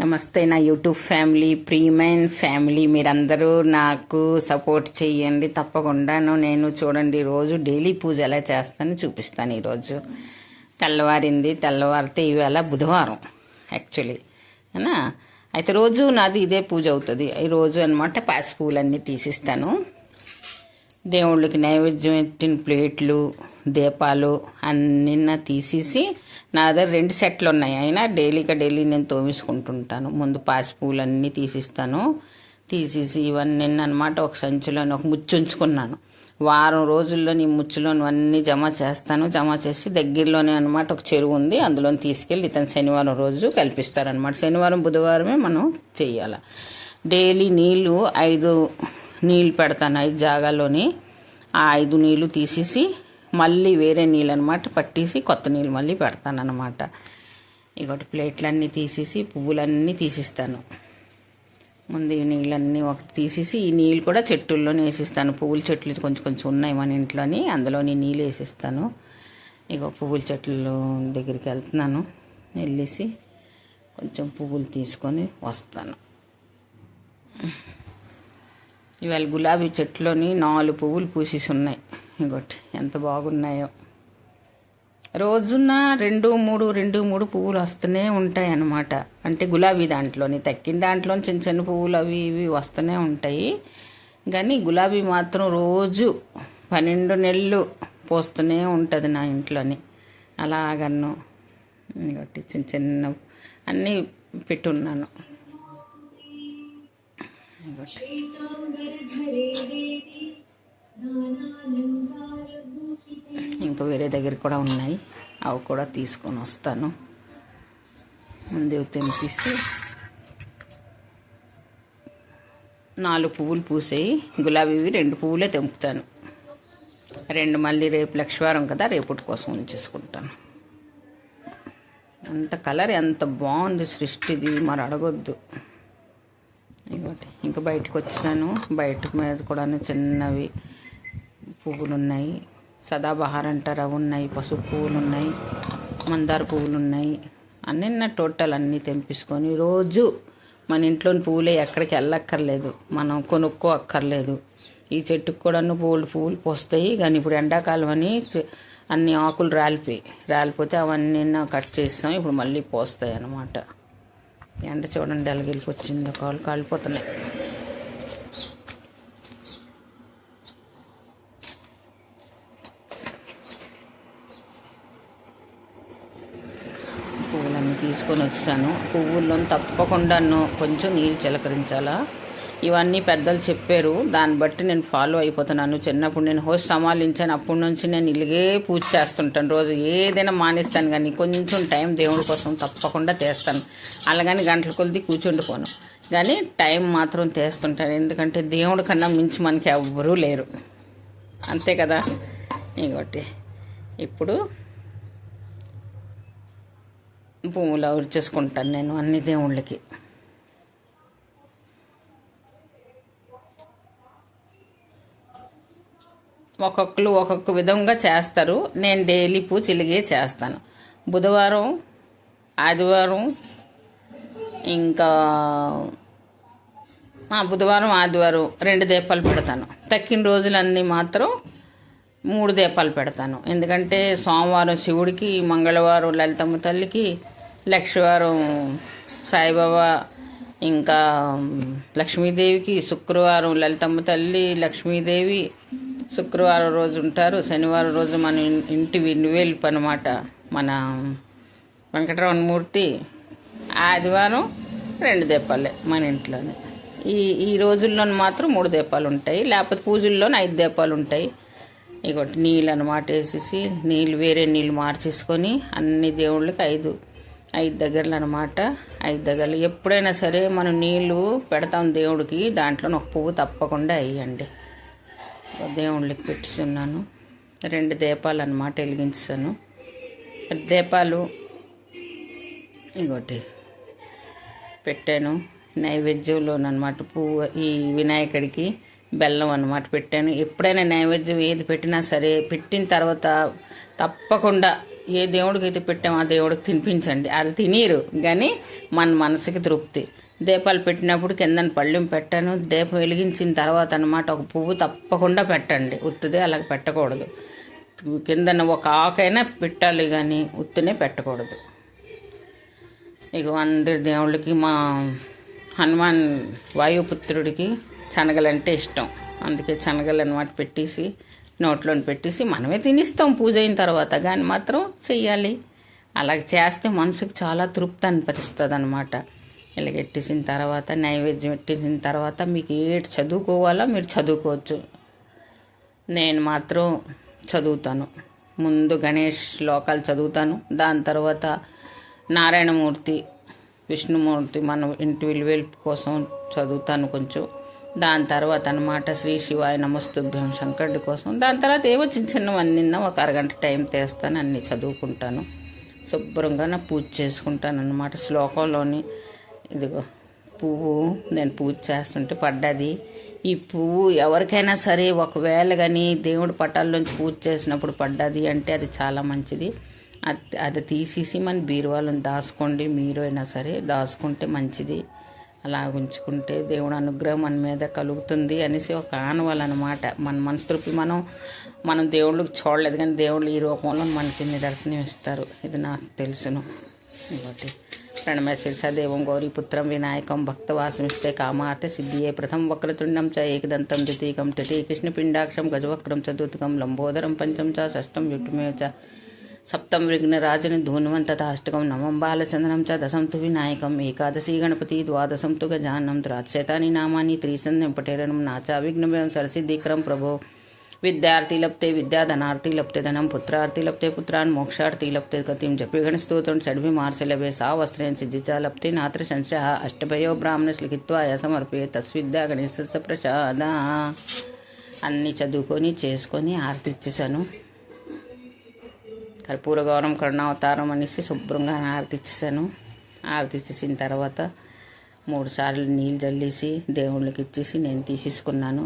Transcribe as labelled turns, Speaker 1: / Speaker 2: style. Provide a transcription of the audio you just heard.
Speaker 1: నమస్తే నా YouTube family ప్రీమైన్ family. మీరందరూ నాకు సపోర్ట్ చేయండి. తప్పకుండాను నేను చూడండి రోజు డైలీ పూజ ఎలా చేస్తాను చూపిస్తాను ఈరోజు. తెల్లవారింది తెల్లవారితే ఈవేళ బుధవారం యాక్చువల్లీ అయినా అయితే రోజు నాది ఇదే పూజ అవుతుంది. ఈ రోజు అనమాట పాసి పూలన్నీ తీసిస్తాను. దేవుళ్ళకి నైవేద్యం పెట్టిన ప్లేట్లు దీపాలు అన్నీ తీసేసి నా దగ్గర రెండు సెట్లు ఉన్నాయి. అయినా డైలీగా డైలీ నేను తోమేసుకుంటుంటాను. ముందు పాసిపూలు అన్నీ తీసిస్తాను. తీసేసి ఇవన్నీ అనమాట ఒక సంచిలోని ఒక ముచ్చు ఉంచుకున్నాను. వారం రోజుల్లో నీ ముచ్చులోని అన్నీ జమ చేస్తాను. జమ చేసి దగ్గరలోనే అనమాట ఒక చెరువు ఉంది. అందులో తీసుకెళ్ళి ఇతను శనివారం రోజు కల్పిస్తారనమాట శనివారం బుధవారమే మనం చేయాలి. డైలీ నీళ్ళు ఐదు నీళ్ళు పెడతాను ఐదు జాగాల్లోని. ఆ ఐదు నీళ్ళు తీసేసి మళ్ళీ వేరే నీళ్ళు అనమాట పట్టేసి కొత్త నీళ్ళు మళ్ళీ పెడతాను అనమాట ఇగోటి ప్లేట్లన్నీ తీసేసి పువ్వులన్నీ తీసిస్తాను. ముందు ఈ నీళ్ళన్నీ ఒకటి తీసేసి ఈ నీళ్ళు కూడా చెట్టుల్లోనే వేసిస్తాను. పువ్వుల చెట్లు కొంచెం కొంచెం ఉన్నాయి మన ఇంట్లోని అందులోని నీళ్ళు వేసిస్తాను. ఇగో పువ్వుల చెట్లు దగ్గరికి వెళ్తున్నాను. వెళ్ళేసి కొంచెం పువ్వులు తీసుకొని వస్తాను. ఇవాళ గులాబీ చెట్లోని నాలుగు పువ్వులు పూసేసి ఉన్నాయి ఇంకోటి ఎంత బాగున్నాయో. రోజున రెండు మూడు రెండు మూడు పువ్వులు వస్తూనే ఉంటాయి అన్నమాట అంటే గులాబీ దాంట్లోని తక్కిన దాంట్లో చిన్న చిన్న పువ్వులు అవి ఇవి వస్తూనే ఉంటాయి. కానీ గులాబీ మాత్రం రోజు పన్నెండు నెలలు పోస్తూనే ఉంటుంది నా ఇంట్లోని. అలాగన్ను. ఇంకోటి చిన్న చిన్న అన్నీ పెట్టున్నాను. ఇంకా వేరే దగ్గర కూడా ఉన్నాయి. అవి కూడా తీసుకొని వస్తాను. ముందు తెంపిసి నాలుగు పువ్వులు పూసాయి. గులాబీవి రెండు పువ్వులే తెంపుతాను. రెండు మళ్ళీ రేపు లక్షవారం కదా రేపటి కోసం ఉంచేసుకుంటాను. అంత కలర్ ఎంత బాగుంది సృష్టిది మరి అడగొద్దు. కాబట్టి ఇంకా బయటకు వచ్చాను. బయట మీద కూడా చిన్నవి పువ్వులు ఉన్నాయి సదాబహార్ అంటారు అవి ఉన్నాయి పసుపు పువ్వులు ఉన్నాయి మందార పువ్వులు ఉన్నాయి అన్నీ నా టోటల్ అన్నీ తెంపించుకొని రోజు మన ఇంట్లోని పువ్వులే ఎక్కడికి వెళ్ళక్కర్లేదు. మనం కొనుక్కో అక్కర్లేదు ఈ చెట్టుకు కూడా పువ్వులు పువ్వులు పోస్తాయి. కానీ ఇప్పుడు ఎండాకాలం అని అన్ని ఆకులు రాలిపోయి రాలిపోతే అవన్నీ కట్ చేస్తాం. ఇప్పుడు మళ్ళీ పోస్తాయి అన్నమాట ఎండ చూడండి ఎలాగెళ్ళి వచ్చింది. కాళ్ళు కాలిపోతున్నాయి. పువ్వులన్నీ తీసుకొని వచ్చాను. పువ్వుల్లో తప్పకుండాను కొంచెం నీళ్ళు చిలకరించాలా? ఇవన్నీ పెద్దలు చెప్పారు. దాన్ని బట్టి నేను ఫాలో అయిపోతున్నాను. చిన్నప్పుడు నేను హోస్ట్ సమాలించాను అప్పటి నుంచి నేను ఇలాగే పూజ చేస్తుంటాను. రోజు ఏదైనా మానేస్తాను కానీ కొంచెం టైం దేవుడి కోసం తప్పకుండా తీస్తాను. అలాగని గంటల కొలిది కూర్చుండిపోను కానీ టైం మాత్రం తీస్తుంటాను. ఎందుకంటే దేవుడి కన్నా మించి మనకి ఎవ్వరూ లేరు. అంతే కదా? ఇంకోటి. ఇప్పుడు పువ్వులు ఉరిచేసుకుంటాను నేను అన్ని దేవుళ్ళకి. ఒక్కొక్కరు ఒక్కొక్క విధంగా చేస్తారు. నేను డైలీ పూజ ఇలాగే చేస్తాను. బుధవారం ఆదివారం ఇంకా బుధవారం ఆదివారం రెండు దీపాలు పెడతాను. తక్కిన రోజులన్నీ మాత్రం మూడు దీపాలు పెడతాను. ఎందుకంటే సోమవారం శివుడికి మంగళవారం లలితమ్మ తల్లికి లక్షవారం సాయిబాబా ఇంకా లక్ష్మీదేవికి శుక్రవారం లలితమ్మ తల్లి లక్ష్మీదేవి శుక్రవారం రోజు ఉంటారు. శనివారం రోజు మన ఇంటి వెన్నువేలుపు అనమాట మన వెంకటరమణ మూర్తి ఆదివారం రెండు దీపాలే మన ఇంట్లోనే. ఈ ఈ రోజుల్లో మాత్రం మూడు దీపాలు ఉంటాయి. లేకపోతే పూజల్లోనే ఐదు దీపాలు ఉంటాయి. ఇగోటి నీళ్ళు అనమాట వేసేసి నీళ్ళు వేరే నీళ్ళు మార్చేసుకొని అన్ని దేవుళ్ళకి ఐదు ఐదు దగ్గరలు అనమాట ఐదు దగ్గరలు. ఎప్పుడైనా సరే మనం నీళ్ళు పెడతాం దేవుడికి దాంట్లో ఒక పువ్వు తప్పకుండా వేయండి. దేవుళ్ళకి పెట్టుతున్నాను రెండు దీపాలు అనమాట వెలిగించాను. దీపాలు ఇంకోటి పెట్టాను. నైవేద్యంలోనమాట పువ్వు ఈ వినాయకుడికి బెల్లం అనమాట పెట్టాను. ఎప్పుడైనా నైవేద్యం ఏది పెట్టినా సరే పెట్టిన తర్వాత తప్పకుండా ఏ దేవుడికి అయితే పెట్టామో ఆ దేవుడికి తినిపించండి. అది తినీరు కానీ మన మనసుకి తృప్తి. దీపాలు పెట్టినప్పుడు కిందన పళ్ళెం పెట్టాను. దీపం వెలిగించిన తర్వాత అనమాట ఒక పువ్వు తప్పకుండా పెట్టండి. ఉత్తుదే అలాగ పెట్టకూడదు. కిందన ఒక ఆకైనా పెట్టాలి కానీ ఉత్తునే పెట్టకూడదు. ఇక అందరి దేవుళ్ళకి మా హనుమాన్ వాయుపుత్రుడికి శనగలంటే ఇష్టం. అందుకే శనగలు అనమాట పెట్టేసి నోట్లోని పెట్టేసి మనమే తినిస్తాం పూజ అయిన తర్వాత. కానీ మాత్రం చెయ్యాలి. అలాగ చేస్తే మనసుకు చాలా తృప్తి అనిపిస్తుంది అనమాట ఇలా ఎట్టేసిన తర్వాత నైవేద్యం ఎట్టేసిన తర్వాత మీకు ఏటి చదువుకోవాలో మీరు చదువుకోవచ్చు. నేను మాత్రం చదువుతాను. ముందు గణేష్ శ్లోకాలు చదువుతాను. దాని తర్వాత నారాయణమూర్తి విష్ణుమూర్తి మన ఇంటి విలువెల్పు కోసం చదువుతాను కొంచెం. దాని తర్వాత అనమాట శ్రీ శివాయ నమస్తుభ్యం శంకరుడి కోసం. దాని తర్వాత ఏవో చిన్న చిన్నవన్నీ ఒక అరగంట టైం తెస్తాను అన్నీ చదువుకుంటాను. శుభ్రంగా నా పూజ చేసుకుంటాను అనమాట శ్లోకంలోని. ఇదిగో పువ్వు నేను పూజ చేస్తుంటే పడ్డది. ఈ పువ్వు ఎవరికైనా సరే ఒకవేళ కానీ దేవుడి పటాల్లోంచి పూజ చేసినప్పుడు పడ్డది అంటే అది చాలా మంచిది. అది అది తీసేసి మన బీరువాలను దాచుకోండి. మీరు అయినా సరే దాచుకుంటే మంచిది. అలా ఉంచుకుంటే దేవుడు అనుగ్రహం మన మీద కలుగుతుంది అనేసి ఒక ఆనవాళ్ళు మన మనసుతృప్తి మనం మనం దేవుళ్ళకి చూడలేదు కానీ దేవుళ్ళు ఈ రూపంలో మనకి నిదర్శనం ఇస్తారు ఇది నాకు తెలుసును. प्रणम्य शीर्षा देवं गौरीपुत्रं विनायक भक्तवासमिष्टे काम सिद्धिये प्रथम वक्रतुण्डं च एकदन्तं द्वितीयकं तृतीयकृष्णपिण्डाक्षं गजवक्रं गजवक्रम द्वितीकं लम्बोदरं पंचम च षष्ठं च सप्तम विघ्नराजन धूनवं तथा अष्टकं नवम बालचंद्रम च दशम तो विनायकम्, एकादशी गणपति तो गजानन गजानं त्रात्शैतानि नामानि त्रिसन्निपटेरणं नाचा विघ्नव्यं सरसिद्धिक्रं, प्रभो విద్యార్థి లప్తే విద్యాధనార్థి లప్తే ధనం పుత్రార్థి లప్తే పుత్రాన్ మోక్షార్థి లప్తే గతిం జపిగణ స్తోత్రం షడ్భి మార్శలభే సా వస్త్రేణ సిద్ధిచ లప్తే నాత్ర సంశయ అష్టభయో బ్రాహ్మణస్ లిఖిత్వాయ సమర్పే తస్విద్యా గణేశ ప్రసాద అన్ని చదువుకొని చేసుకొని ఆరతి ఇచ్చేసాను కర్పూర గౌరవం కరుణావతారం అనేసి శుభ్రంగా ఆరతి ఇచ్చేసాను ఆరతి ఇచ్చేసిన తర్వాత మూడుసార్లు నీళ్ళు జల్లేసి దేవుళ్ళకి ఇచ్చేసి నేను తీసేసుకున్నాను.